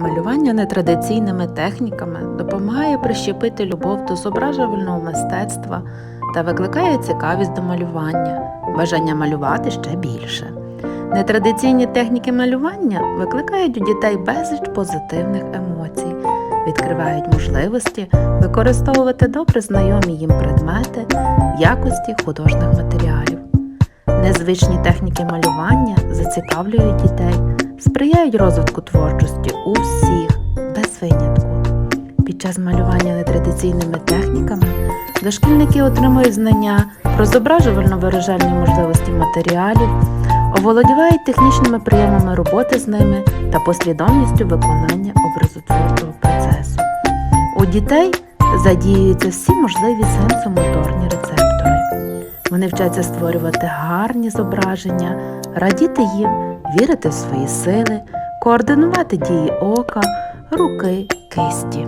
Малювання нетрадиційними техніками допомагає прищепити любов до зображувального мистецтва та викликає цікавість до малювання, бажання малювати ще більше. Нетрадиційні техніки малювання викликають у дітей безліч позитивних емоцій, відкривають можливості використовувати добре знайомі їм предмети в якості художніх матеріалів. Незвичні техніки малювання зацікавлюють дітей, сприяють розвитку творчості у всіх, без винятку. Під час малювання нетрадиційними техніками дошкільники отримують знання про зображувально-виражальні можливості матеріалів, оволодівають технічними прийомами роботи з ними та послідовністю виконання образотворчого процесу. У дітей задіюються всі можливі сенсомоторні рецептори. Вони вчаться створювати гарні зображення, радіти їм, вірити в свої сили, координувати дії ока, руки, кисті.